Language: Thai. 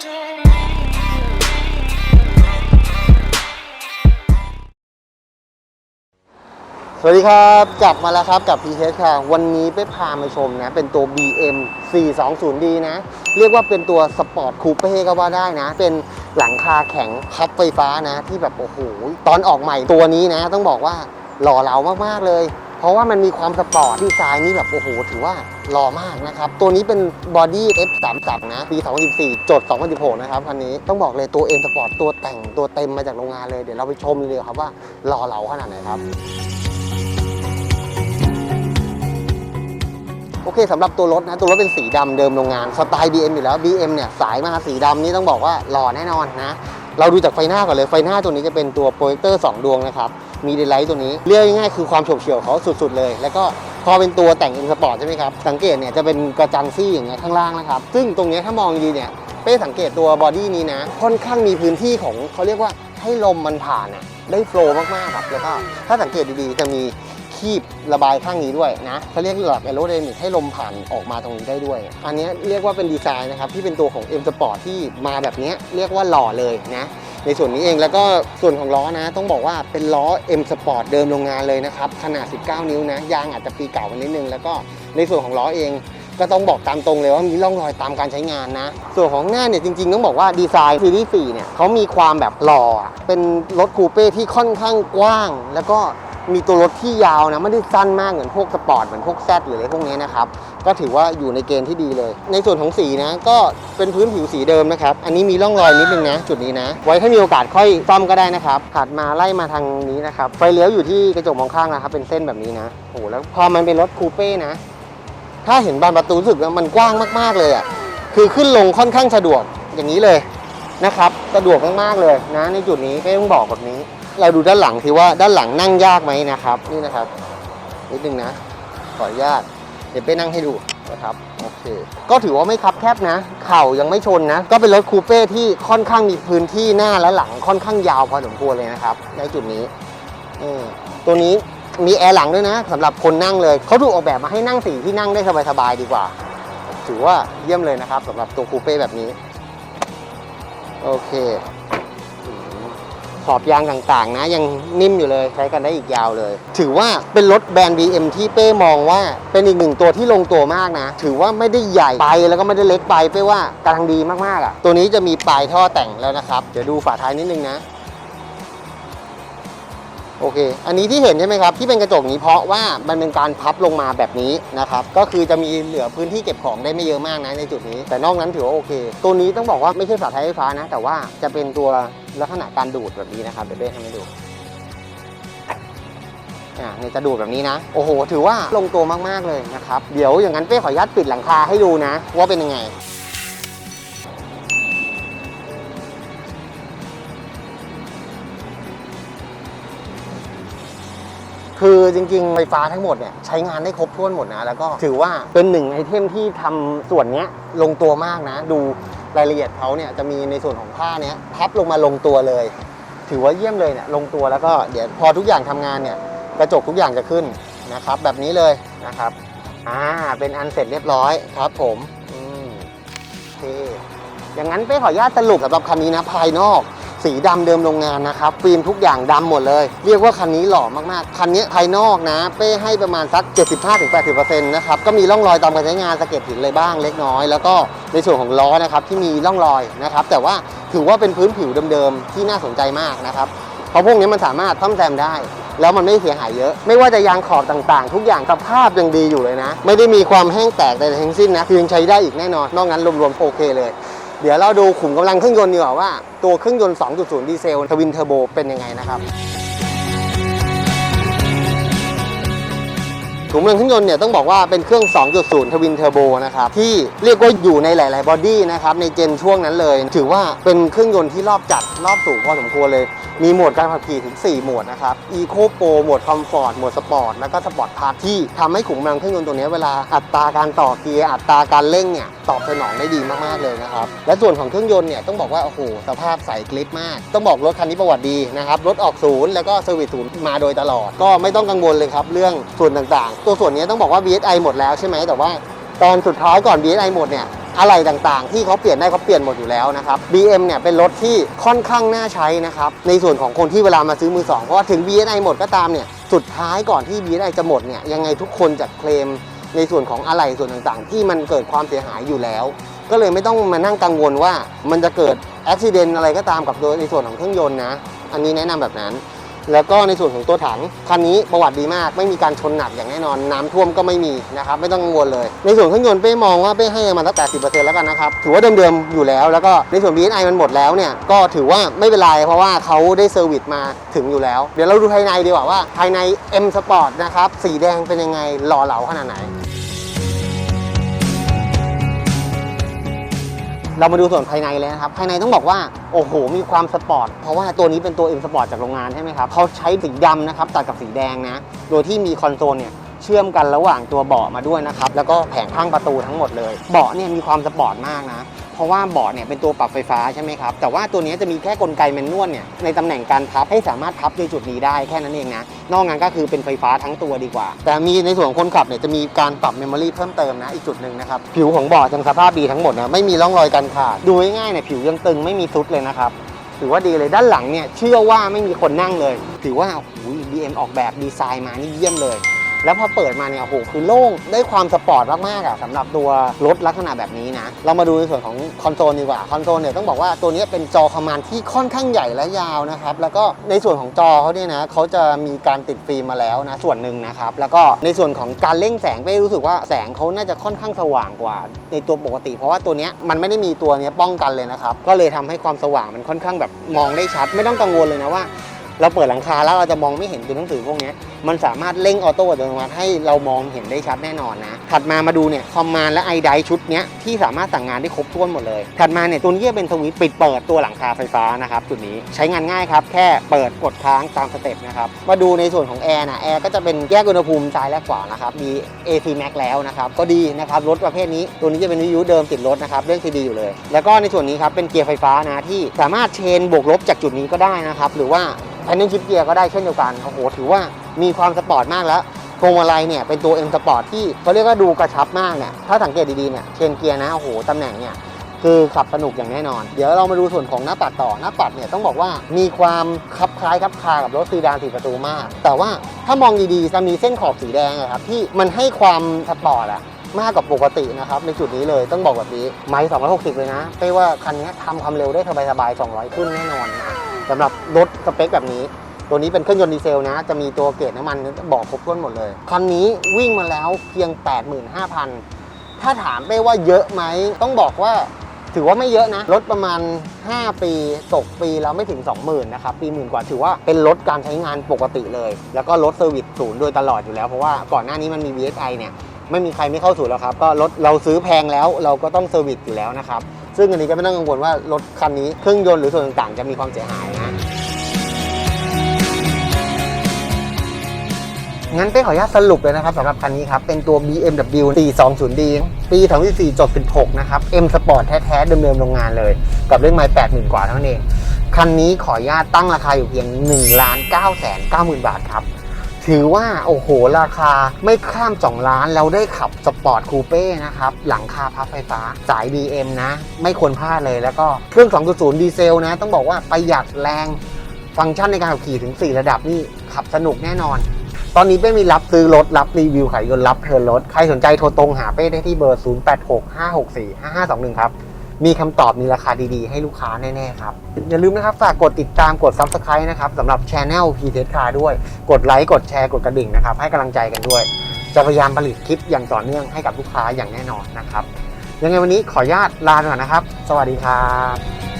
สวัสดีครับ กลับมาแล้วครับกับ PH ค่ะ วันนี้ไปพามาชมนะ เป็นตัว BM 420D นะ เรียกว่าเป็นตัวสปอร์ตคูเป้ก็ว่าได้นะ เป็นหลังคาแข็งพับไฟฟ้านะ ที่แบบ โอ้โห ตอนออกใหม่ตัวนี้นะ ต้องบอกว่าหล่อเหลามาก ๆ เลย เพราะว่ามันมีความสปอร์ตดีไซน์นี่แบบโอ้โห ถือว่าหล่อมากนะครับ ตัวนี้เป็นบอดี้ F33 นะ ปี 2014 จด 2016 นะครับคันนี้ต้องบอกเลยตัว M Sport ตัวแต่งตัวเต็มมาจากโรงงานเลย เดี๋ยวเราไปชมเลยครับว่าหล่อเหลาขนาดไหนครับโอเคสำหรับตัวรถนะ ตัวรถเป็นสีดำเดิมโรงงานสไตล์ BM อยู่แล้ว BM เนี่ยสายมาสีดำนี่ต้องบอกว่าหล่อแน่นอนนะ เราดูจากไฟหน้าก่อนเลยไฟหน้าตัวนี้จะเป็นตัวโปรเจคเตอร์ 2 ดวงนะครับ มีเดลไลท์ตัวนี้ เรียกง่ายๆคือความโฉบเฉี่ยวเขาสุดๆเลย แล้วก็พอเป็นตัวแต่ง M Sport ใช่ไหมครับสังเกตเนี่ยจะเป็นกระจังซี่อย่างเงี้ยข้างล่างนะครับซึ่งตรงเนี้ยถ้ามองดีเนี่ยเป้สังเกตตัวบอดี้นี้นะ ค่อนข้างมีพื้นที่ของเขาเรียกว่าให้ลมมันผ่านอะได้โฟล์มากๆครับแล้วก็ถ้าสังเกตดีๆจะมีคีบระบายข้างนี้ด้วยนะเขาเรียกหลักแอโรไดนิกให้ลมผ่านออกมาตรงนี้ได้ด้วย อันนี้เรียกว่าเป็นดีไซน์นะครับที่เป็นตัวของ M Sport ที่มาแบบนี้เรียกว่าหล่อเลยนะ ในส่วนนี้เองแล้วก็ส่วนของล้อนะ ต้องบอกว่าเป็นล้อ M Sport เดิมโรงงานเลยนะครับ ขนาด 19 นิ้วนะ ยางอาจจะปีเก่าไปนิดนึง แล้วก็ในส่วนของล้อเองก็ต้องบอกตามตรงเลยว่ามีร่องรอยตามการใช้งานนะ ส่วนของหน้าเนี่ยจริงๆ ต้องบอกว่าดีไซน์ซีรีส์4เนี่ยเขามีความแบบหล่อเป็นรถคูเป้ที่ค่อนข้างกว้าง แล้วก็ มีตัวรถที่ยาวนะไม่ได้สั้นมากเหมือนพวกสปอร์ตเหมือนพวกแซดหรืออะไรพวกนี้นะครับก็ถือว่าอยู่ในเกณฑ์ที่ดีเลย ในส่วนของสีนะก็เป็นพื้นผิวสีเดิมนะครับอันนี้มีร่องรอยนิดนึงนะ จุดนี้นะ ไว้ถ้ามีโอกาสค่อยซ่อมก็ได้นะครับถัดมาไล่มาทางนี้นะครับไฟเลี้ยวอยู่ที่กระจกมองข้างนะครับเป็นเส้นแบบนี้นะโอ้โหแล้วพอมันเป็นรถคูเป้นะ ถ้าเห็นบานประตูรู้สึกว่ามันกว้างมากๆเลยอะคือขึ้นลงค่อนข้างสะดวกอย่างนี้เลยนะครับสะดวกมากๆเลยนะ ในจุดนี้ก็ต้องบอกแบบนี้ เราดูด้านหลังทีว่าด้านหลังนั่งยากไหมนะครับ นี่นะครับนิดนึงนะ ขออนุญาตเดี๋ยวไปนั่งให้ดูนะครับโอเคก็ถือว่าไม่คับแคบนะ เข่ายังไม่ชนนะ ก็เป็นรถคูเป้ที่ค่อนข้างมีพื้นที่หน้าและหลังค่อนข้างยาวพอสมควรเลยนะครับ ในจุดนี้ตัวนี้มีแอร์หลังด้วยนะสำหรับคนนั่งเลยเขาถูกออกแบบมาให้นั่งสี่ที่นั่งได้สบายๆดีกว่า ถือว่าเยี่ยมเลยนะครับสำหรับตัวคูเป้แบบนี้ โอเค ขอบยางต่างๆ นะยังนิ่มอยู่เลยใช้กันได้อีกยาวเลย ถือว่าเป็นรถแบรนด์ BM ที่เป้มองว่าเป็นอีกหนึ่งตัวที่ลงตัวมากนะ ถือว่าไม่ได้ใหญ่ไปแล้วก็ไม่ได้เล็กไปเป้ว่ากำลังดีมากๆอะตัวนี้จะมีปลายท่อแต่งแล้วนะครับ เดี๋ยวดูฝาท้ายนิดนึงนะโอเค อันนี้ที่เห็นใช่ไหมครับ ที่เป็นกระจกนี้เพราะว่ามันเป็นการพับลงมาแบบนี้นะครับ ก็คือจะมีเหลือพื้นที่เก็บของได้ไม่เยอะมากนะในจุดนี้ แต่นอกนั้นถือว่าโอเค ตัวนี้ต้องบอกว่าไม่ใช่ฝาท้ายไฟฟ้านะ แต่ว่าจะเป็นตัว ลักษณะการดูดแบบนี้นะครับเดี๋ยวเบ้ทำให้ดูอ่าเนี่ยจะดูดแบบนี้นะ โอ้โห ถือว่าลงตัวมากๆเลยนะครับ เดี๋ยวอย่างนั้นเป้ขออนุญาตปิดหลังคาให้ดูนะ ว่าเป็นยังไงคือจริงๆ ไฟฟ้าทั้งหมดเนี่ยใช้งานได้ครบถ้วนหมดนะ แล้วก็ถือว่าเป็นหนึ่งไอเทมที่ทำส่วนเนี้ยลงตัวมากนะ ดู รายละเอียดเขาเนี่ยจะมีในส่วนของผ้าเนี้ยพับลงมาลงตัวเลย ถือว่าเยี่ยมเลยเนี่ยลงตัวแล้วก็เดี๋ยวพอทุกอย่างทำงานเนี่ยกระจกทุกอย่างจะขึ้นนะครับ แบบนี้เลยนะครับอ่าเป็นอันเสร็จเรียบร้อยครับผมอืมโอเคอย่างนั้นเป้ขออนุญาตสรุปสำหรับคันนี้นะภายนอก สีดำเดิมโรงงานนะครับฟิล์มทุกอย่างดำหมดเลย เรียกว่าคันนี้หล่อมากๆ คันนี้ภายนอกนะ เป้ให้ประมาณสัก 75-80%นะครับก็มีร่องรอยตามการใช้งานสะเก็ดหินเลยบ้างเล็กน้อย แล้วก็ในส่วนของล้อนะครับที่มีร่องรอยนะครับแต่ว่าถือว่าเป็นพื้นผิวเดิมๆที่น่าสนใจมากนะครับเพราะพวกนี้มันสามารถซ่อมแซมได้แล้วมันไม่เสียหายเยอะ ไม่ว่าจะยางขอบต่างๆ ทุกอย่างสภาพยังดีอยู่เลยนะ ไม่ได้มีความแห้งแตกใดๆทั้งสิ้นนะ คือยังใช้ได้อีกแน่นอน นอกนั้นรวมๆโอเคเลย เดี๋ยวเราดูขุมกำลังเครื่องยนต์ดีกว่าว่าตัวเครื่องยนต์ 2.0 ดีเซลทวินเทอร์โบเป็นยังไงนะครับ ขุมกำลังเครื่องยนต์เนี่ยต้องบอกว่าเป็นเครื่อง 2.0 ทวินเทอร์โบนะครับที่เรียกว่าอยู่ในหลาย ๆ บอดี้นะครับในเจนช่วงนั้นเลย ถือว่าเป็นเครื่องยนต์ที่รอบจัดรอบสูงพอสมควรเลย มีโหมดการขับขี่ถึง 4 โหมดนะครับ Eco Pro โหมด Comfort โหมด Sport แล้วก็ Sport Plus ที่ทำให้ขุมกำลังเครื่องยนต์ตัวนี้เวลาอัตราการต่อเกียร์อัตราการเร่งเนี่ยตอบสนองได้ดีมาก ๆ เลยนะครับและส่วนของเครื่องยนต์เนี่ยต้องบอกว่าโอ้โหสภาพใสกลิปมาก ต้องบอกรถคันนี้ประวัติดีนะครับรถออกศูนย์แล้วก็เซอร์วิสศูนย์มาโดยตลอดก็ไม่ต้องกังวลเลยครับเรื่องส่วนต่างๆตัวส่วนนี้ต้องบอกว่า VSI หมดแล้วใช่ไหมแต่ว่าตอนสุดท้ายก่อน BSI หมดเนี่ยอะไรต่างๆ ที่เขาเปลี่ยนได้เขาเปลี่ยนหมดอยู่แล้วนะครับ BM เนี่ยเป็นรถที่ค่อนข้างน่าใช้นะครับ ในส่วนของคนที่เวลามาซื้อมือสองเพราะว่าถึง BSI หมดก็ตามเนี่ยสุดท้ายก่อนที่ BSI จะหมดเนี่ยยังไงทุกคนจะเคลมในส่วนของอะไรส่วนต่างๆ ที่มันเกิดความเสียหายอยู่แล้ว ก็เลยไม่ต้องมานั่งกังวลว่ามันจะเกิดอุบิเหตุอะไรก็ตามกับโดยในส่วนของเครื่องยนต์นะ อันนี้แนะนำแบบนั้น แล้วก็ในส่วนของตัวถังคันนี้ประวัติดีมาก ไม่มีการชนหนักอย่างแน่นอน น้ำท่วมก็ไม่มีนะครับไม่ต้องกังวลเลย ในส่วนเครื่องยนต์เป้มองว่าเป้ให้มาตั้งแต่80%แล้วกันนะครับถือว่าเดิมๆอยู่แล้ว แล้วก็ในส่วน BSI มันหมดแล้วเนี่ยก็ถือว่าไม่เป็นไรเพราะว่าเขาได้เซอร์วิสมาถึงอยู่แล้ว เดี๋ยวเราดูภายในดีกว่าว่าภายใน M Sport นะครับสีแดงเป็นยังไงหล่อเหลาขนาดไหน เรามาดูส่วนภายในเลยนะครับ ภายในต้องบอกว่า โอ้โห มีความสปอร์ต เพราะว่าตัวนี้เป็นตัว M Sport จากโรงงานใช่ไหมครับเขาใช้สีดำนะครับตัดกับสีแดงนะ โดยที่มีคอนโซลเนี่ย เชื่อมกันระหว่างตัวเบาะมาด้วยนะครับแล้วก็แผงข้างประตูทั้งหมดเลยเบาะเนี่ยมีความสปอร์ตมากนะเพราะว่าเบาะเนี่ยเป็นตัวปรับไฟฟ้าใช่ไหมครับแต่ว่าตัวนี้จะมีแค่กลไกแมนนวลเนี่ยในตำแหน่งการพับให้สามารถพับในจุดนี้ได้แค่นั้นเองนะนอกนั้นก็คือเป็นไฟฟ้าทั้งตัวดีกว่า แต่มีในส่วนของคนขับเนี่ยจะมีการปรับเมมโมรีเพิ่มเติมนะอีกจุดหนึ่งนะครับผิวของเบาะยังสภาพดีทั้งหมดนะไม่มีร่องรอยการขาดดูง่ายๆเนี่ยผิวยังตึงไม่มีซุดเลยนะครับถือว่าดีเลยด้านหลังเนี่ยเชื่อว่าไม่มีคนนั่งเลย ถือว่าโอ้โห BM ออกแบบดีไซน์มานี่เยี่ยมเลย แล้วพอเปิดมาเนี่ยโอ้โหคือโล่งได้ความสปอร์ตมากๆอะสำหรับตัวรถลักษณะแบบนี้นะ เรามาดูในส่วนของคอนโซลดีกว่าคอนโซลเนี่ยต้องบอกว่าตัวนี้เป็นจอคอมมานด์ที่ค่อนข้างใหญ่และยาวนะครับแล้วก็ในส่วนของจอเขาเนี่ยนะเขาจะมีการติดฟิล์มมาแล้วนะส่วนหนึ่งนะครับแล้วก็ในส่วนของการเร่งแสงไม่รู้สึกว่าแสงเขาน่าจะค่อนข้างสว่างกว่า ในตัวปกติ เพราะว่าตัวนี้มันไม่ได้มีตัวนี้ป้องกันเลยนะครับก็เลยทำให้ความสว่างมันค่อนข้างแบบมองได้ชัด ไม่ต้องกังวลเลยนะว่า เราเปิดหลังคาแล้วเราจะมองไม่เห็นตัวหนังสือพวกนี้มันสามารถเร่งออโต้อัตโนมัติให้เรามองเห็นได้ชัดแน่นอนนะ ถัดมามาดูเนี่ยคอมมานและไอไดชุดนี้ที่สามารถสั่งงานได้ครบถ้วนหมดเลย ถัดมาเนี่ยตัวนี้จะเป็นสวิตช์ปิดเปิดตัวหลังคาไฟฟ้านะครับจุดนี้ใช้งานง่ายครับ แค่เปิดกดค้างตามสเต็ปนะครับมาดูในส่วนของแอร์นะแอร์ก็จะเป็นแยกอุณหภูมิซ้ายและขวานะครับมี AC Max แล้วนะครับก็ดีนะครับรถประเภทนี้ตัวนี้จะเป็นวิทยุเดิมติดรถนะครับเล่นซีดีอยู่เลย แล้วก็ในส่วนนี้ครับเป็นเกียร์ไฟฟ้านะที่สามารถเชนบวกลบจากจุดนี้ก็ได้นะครับหรือว่า แพนเนลชิปเกียร์ก็ได้เช่นเดียวกันโอ้โหถือว่ามีความสปอร์ตมากแล้วพวงมาลัยเนี่ยเป็นตัว M Sport ที่เขาเรียกว่าดูกระชับมากเนี่ยถ้าสังเกตดีๆเนี่ยเชนเกียร์นะโอ้โหตำแหน่งเนี่ยคือขับสนุกอย่างแน่นอน เดี๋ยวเรามาดูส่วนของหน้าปัดต่อหน้าปัดเนี่ยต้องบอกว่ามีความคลับคล้ายคลับคากับรถซีดานสี่ประตูมาก แต่ว่าถ้ามองดีๆจะมีเส้นขอบสีแดงอะครับที่มันให้ความสปอร์ตอะมากกว่าปกตินะครับในจุดนี้เลยต้องบอกแบบนี้ไมล์260 เลยนะเป้ว่าคันนี้ทำความเร็วได้สบายๆ200 ขึ้นแน่นอนนะ สำหรับรถสเปคแบบนี้ ตัวนี้เป็นเครื่องยนต์ดีเซลนะ จะมีตัวเกรดน้ำมันบอกครบถ้วนหมดเลย คันนี้วิ่งมาแล้วเพียง 85,000 ถ้าถามไปว่าเยอะไหม ต้องบอกว่าถือว่าไม่เยอะนะ รถประมาณ 5 ปีตกปีแล้วไม่ถึง 20,000นะครับ ปีหมื่นกว่าถือว่าเป็นรถการใช้งานปกติเลย แล้วก็รถเซอร์วิสศูนย์โดยตลอดอยู่แล้ว เพราะว่าก่อนหน้านี้มันมี VSI เนี่ยไม่มีใครไม่เข้าศูนย์แล้วครับ ก็รถเราซื้อแพงแล้วเราก็ต้องเซอร์วิสอยู่แล้วนะครับ ซึ่งอันนี้ก็ไม่ต้องกังวลว่ารถคันนี้เครื่องยนต์หรือส่วนต่างๆ จะมีความเสียหาย งั้นเป้ขออนุญาตสรุปเลยนะครับสำหรับคันนี้ครับ เป็นตัว BMW 420D ปี 2014จด16 นะครับ M Sport แท้ๆ เดิมๆโรงงานเลย กับเรื่องไม้80,000 กว่าเท่านั้นเอง คันนี้ขออนุญาตตั้งราคาอยู่เพียง 1 9 9 0 0 0 0 บาทครับ ถือว่า โอ้โห ราคาไม่ข้าม 2 ล้านเราได้ขับสปอร์ตคูเป้นะครับ หลังคาพับไฟฟ้าสาย BM นะ ไม่ควรพลาดเลยแล้วก็เครื่อง 2.0 ดีเซลนะ ต้องบอกว่าประหยัดแรงฟังก์ชันในการขับขี่ถึง 4 ระดับนี่ขับสนุกแน่นอน ตอนนี้เป้มีรับซื้อรถรับรีวิวขายยนต์รับเทิร์นรถ ใครสนใจโทรตรงหาเป้ได้ที่เบอร์ 0865645521 ครับ มีคำตอบมีราคาดีๆ ให้ลูกค้าแน่ๆครับ อย่าลืมนะครับฝากกดติดตามกด Subscribe นะครับสำหรับช anel p t e s Car ด้วย กดไลค์กดแชร์กดกระดิ่งนะครับ ให้กำลังใจกันด้วย จะพยายามผลิตคลิปอย่างต่อเนื่องให้กับลูกค้าอย่างแน่นอนนะครับยังไงวันนี้ขออนุญาตลาไปก่อนนะครับ สวัสดีครับ